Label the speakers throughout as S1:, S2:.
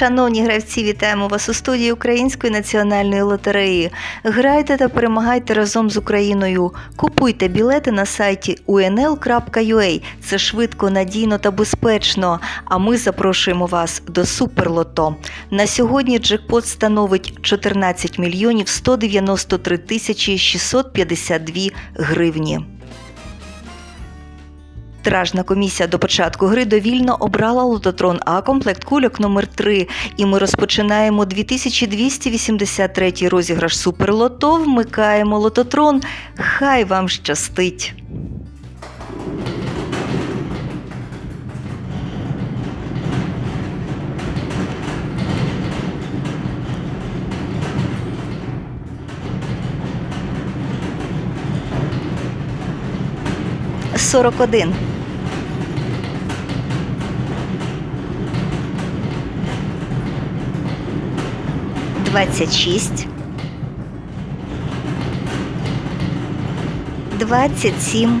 S1: Шановні гравці, вітаємо вас у студії Української національної лотереї. Грайте та перемагайте разом з Україною. Купуйте білети на сайті unl.ua. Це швидко, надійно та безпечно. А ми запрошуємо вас до Суперлото. На сьогодні джекпот становить 14 мільйонів 193 тисячі 652 гривні. Тиражна комісія до початку гри довільно обрала лототрон А комплект кульок номер 3 і ми розпочинаємо 2283 розіграш Суперлото. Вмикаємо лототрон. Хай вам щастить! Сорок один. Двадцять шість. Двадцять сім.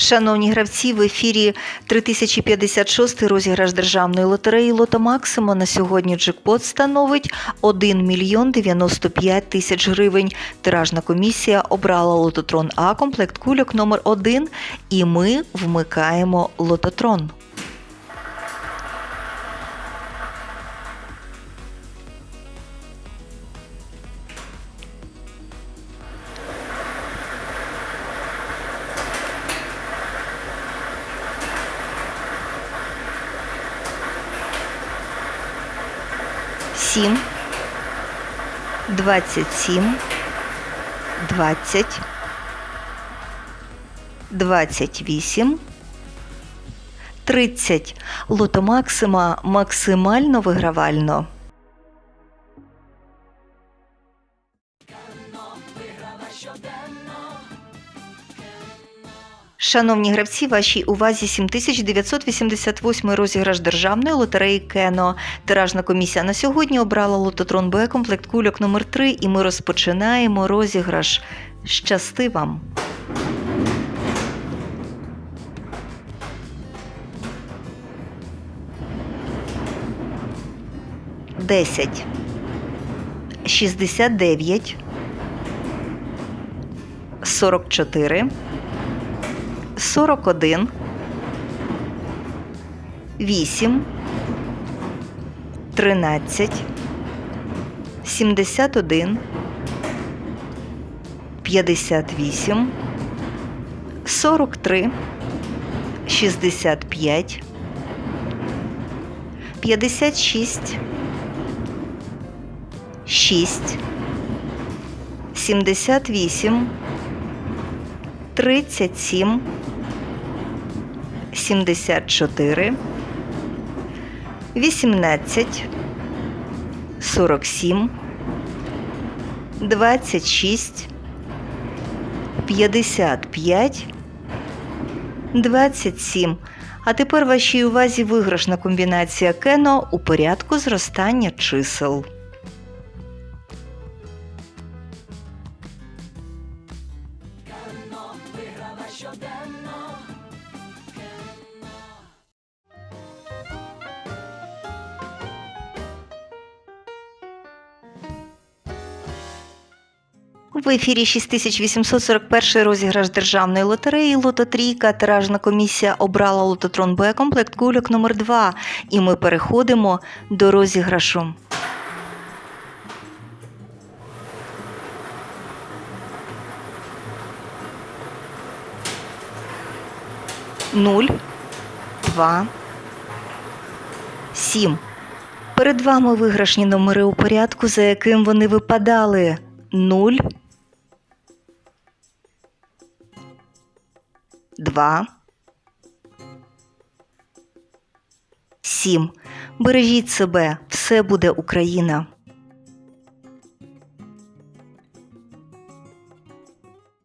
S1: Шановні гравці, в ефірі 3056 розіграш державної лотереї Лото Максима На сьогодні джекпот становить 1 мільйон 95 тисяч гривень. Тиражна комісія обрала лототрон А комплект кульок номер 1 і ми вмикаємо лототрон. Сім, двадцять сім, двадцять, двадцять вісім, тридцять. Лото Максима максимально вигравально. Шановні гравці, вашій увазі 7988 розіграш державної лотереї Кено. Тиражна комісія на сьогодні обрала лототрон Б комплект кульок номер 3 і ми розпочинаємо розіграш. Щасти вам! Десять. Шістдесят дев'ять. Сорок чотири. 41, 8, 13, 71, 58, 43, 65, 56, 6, 78, 37, 74, 18, 47, 26, 55, 27. А тепер вашій увазі виграшна комбінація кено у порядку зростання чисел. В ефірі 6841 розіграш державної лотереї Лототрійка. Тиражна комісія обрала лототрон Б комплект кульок номер 2 І ми переходимо до розіграшу. Нуль, два, сім. Перед вами виграшні номери у порядку, за яким вони випадали. 0, 2, 7. Бережіть себе, все буде Україна.